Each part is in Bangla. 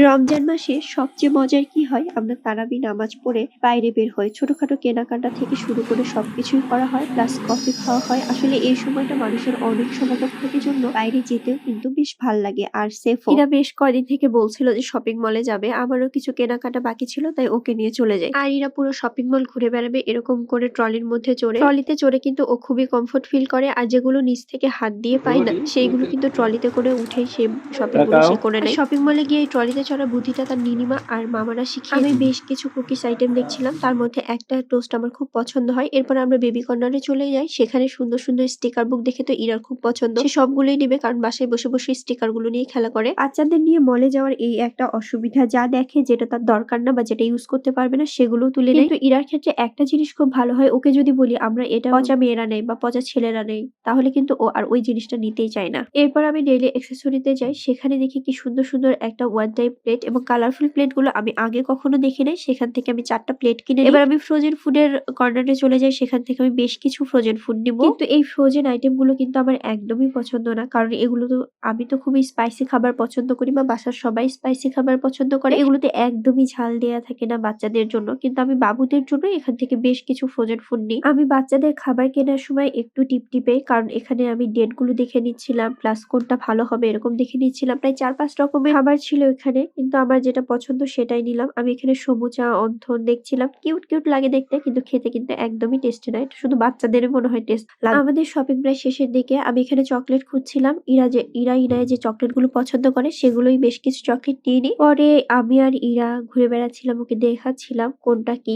রমজান মাসে সবচেয়ে মজার কি হয়? আমরা তারাবি নামাজ পড়ে বাইরে বের হই। ছোটখাটো কেনাকাটা থেকে শুরু করে সবকিছুই করা হয় প্লাস কফি খাওয়া হয়। আসলে এই সময়টা মানুষের অনেক সমাগম থাকে জন্য বাইরে যেতেও কিন্তু বেশ ভালো লাগে। আর সেফ এরা বেশ কয়দিন থেকে বলছিল যে শপিং মলে যাবে। আমারও কিছু কেনাকাটা বাকি ছিল তাই ওকে নিয়ে চলে যায় আর এরা পুরো শপিং মল ঘুরে বেড়াবে এরকম করে ট্রলির মধ্যে চড়ে। ট্রলিতে চড়ে কিন্তু ও খুবই কমফোর্ট ফিল করে আর যেগুলো নিচ থেকে হাত দিয়ে পায় না সেইগুলো কিন্তু ট্রলিতে করে উঠেই সে শপিংগুলো সে করে নেয়। শপিং মলে গিয়ে এই ট্রলিতে চড়া বুদ্ধিটা তার নিনিমা আর মামারা শিখিয়ে আমি বেশ কিছু কুকিজ আইটেম দেখছিলাম তার মধ্যে একটা টোস্ট আমার খুব পছন্দ হয়। এরপর আমরা বেবি কর্নারে চলে যাই। সেখানে সুন্দর সুন্দর স্টিকার বুক দেখে তো ইরার খুব পছন্দ। সে সবগুলোই নেবে কারণ বাসায় বসে বসে স্টিকারগুলো নিয়ে খেলা করে। বাচ্চাদের নিয়ে মলে যাওয়ার এই একটা অসুবিধা যা দেখে যেটা তার দরকার না বা যেটা ইউজ করতে পারবে না সেগুলো তুলে নেয়। তো ইরার ক্ষেত্রে একটা জিনিস খুব ভালো হয় ওকে যদি বলি আমরা এটা পচা মেয়েরা নেই বা পচা ছেলেরা নেই তাহলে কিন্তু ও আর ওই জিনিসটা নিতেই চায় না। এরপর আমি ডেইলি এক্সেসরিতে যাই সেখানে দেখি কি সুন্দর সুন্দর একটা ওয়ান টাইপ প্লেট এবং কালারফুল প্লেটগুলো আমি আগে কখনো দেখি নাই সেখান থেকে আমি চারটা প্লেট কিনে এবার আমি ফ্রোজেন ফুডের কর্নারে চলে যাই সেখান থেকে আমি বেশ কিছু ফ্রোজেন ফুড নিব। কিন্তু এই ফ্রোজেন আইটেমগুলো কিন্তু আমার একদমই পছন্দ না কারণ এগুলো তো আমি তো খুবই স্পাইসি খাবার পছন্দ করি বা বাসার সবাই স্পাইসি খাবার পছন্দ করে। এগুলোতে একদমই ঝাল দেয়া থাকে না বাচ্চাদের জন্য কিন্তু আমি বাবুদের জন্য এখান থেকে বেশ কিছু ফ্রোজেন ফুড নিই। আমি বাচ্চাদের খাবার কেনার সময় একটু টিপ টিপে কারণ এখানে আমি ডেটগুলো দেখে নিচ্ছিলাম প্লাস কোনটা ভালো হবে এরকম দেখে নিচ্ছিলাম। প্রায় চার পাঁচ রকমের খাবার ছিল এখানে। কিন্তু আমার যেটা পছন্দ সেটাই নিলাম। আমি এখানে সমুচা অন্থন দেখছিলাম। কিউট কিউট লাগে দেখতে। কিন্তু খেতে কিন্তু একদমই টেস্টি এটা শুধু বাচ্চাদের মনে হয় টেস্ট আমাদের শপিং প্রায় শেষের দিকে। আমি এখানে চকলেট খুঁজছিলাম। ইরা যে ইরা ইরায় যে চকলেটগুলো পছন্দ করে সেগুলোই বেশ কিছু চকলেট নিয়ে নিই। পরে আমি আর ইরা ঘুরে বেড়াচ্ছিলাম ওকে দেখাচ্ছিলাম কোনটা কি।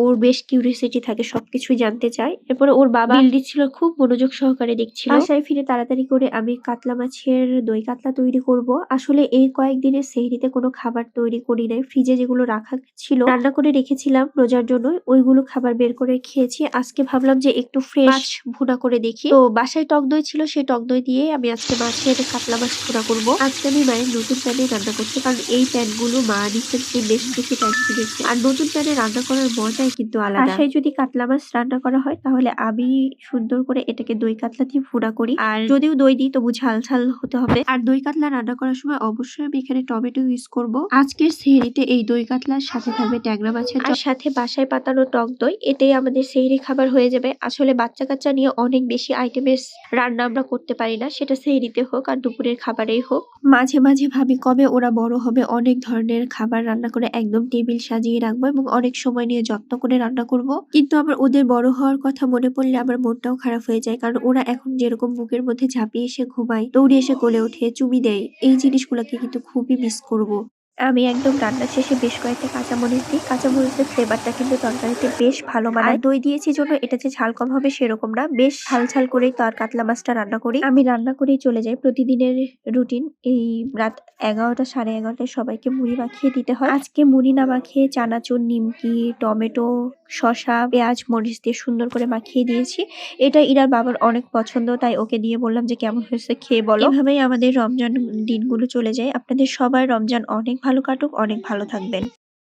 ওর বেশ কিউরিয়াসিটি থাকে সবকিছুই জানতে চায়। এরপরে ওর বাবা বিল দিচ্ছিল খুব মনোযোগ সহকারে দেখছিল। বাসায় ফিরে তাড়াতাড়ি করে আমি কাতলা মাছের দই কাতলা তৈরি করব। আসলে এই কয়েকদিনের সেহরিতে কোনো খাবার তৈরি করি নাই। ফ্রিজে যেগুলো রাখা ছিল রান্না করে রেখেছিলাম রোজার জন্য ওইগুলো খাবার বের করে খেয়েছি। আজকে ভাবলাম যে একটু ফ্রেশ ভুনা করে দেখি। তো বাসায় টক দই ছিল সেই টক দই দিয়ে আমি আজকে মাছের কাতলা মাছ ভুনা করব। আজকে আমি মায়ের নতুন প্যানে রান্না করছি কারণ এই প্যানগুলো মা রিসেন্টলি বেশ কিছু প্যান কিনেছে আর নতুন প্যানে রান্না করার মজাই কিন্তু আলাদা। বাসায় যদি কাতলা মাছ রান্না করা হয় তাহলে আমি সুন্দর করে এটাকে দই কাতলা দিয়ে ভুনা করি। আর যদিও দই দিই তবু ঝাল ঝাল হতে হবে। আর দই কাতলা রান্না করার সময় অবশ্যই আমি এখানে টমেটো ইউজ করব। আজকের সেহরিতে এই দই কাতলার সাথে থাকবে ট্যাংরা মাছের আর সাথে বাসায় পাতানো টক দই এটাই আমাদের সেহরি খাবার হয়ে যাবে। আসলে বাচ্চা কাচ্চা নিয়ে অনেক বেশি আইটেমের রান্না আমরা করতে পারি না সেটা সেহরিতে হোক আর দুপুরের খাবারেই হোক। মাঝে মাঝে ভাবি কবে ওরা বড় হবে অনেক ধরনের খাবার রান্না করে একদম টেবিল সাজিয়ে রাখব এবং অনেক সময় নিয়ে যত্ন করে রান্না করব। কিন্তু আমার ওদের বড় হওয়ার কথা মনে পড়লে আমার মনটাও খারাপ হয়ে যায় কারণ ওরা এখন যেরকম বুকের মধ্যে ঝাঁপিয়ে এসে ঘুমায় দৌড়ে এসে কোলে ওঠে চুমি দেয়। এই জিনিসগুলোকে কিন্তু খুবই মিস করব। আমি একদম রান্না শেষে বেশ কয়েকটা কাঁচামরিচ দিই। কাঁচামরিচের ফ্লেভারটা কিন্তু তরকারিতে বেশ ভালো মানায়। দই দিয়েছি জন্য এটা যে ঝাল কম হবে সেরকম না। বেশ ঝাল ঝাল করেই তার কাতলা মাছটা রান্না করি। আমি রান্না করেই চলে যাই। প্রতিদিনের রুটিন এই রাত এগারোটা সাড়ে এগারোটায় সবাইকে মুড়ি মাখিয়ে দিতে হয়। আজকে মুড়ি না মাখিয়ে চানাচুর নিমকি টমেটো শসা, পেঁয়াজ, মরিচ দিয়ে সুন্দর করে মাখিয়ে দিয়েছি। এটা ইরার বাবার অনেক পছন্দ, তাই ওকে দিয়ে বললাম যে কেমন হয়েছে খেয়ে বলো। এভাবেই আমাদের রমজান দিনগুলো চলে যায়। আপনাদের সবাই রমজান অনেক ভালো কাটুক, অনেক ভালো থাকবেন।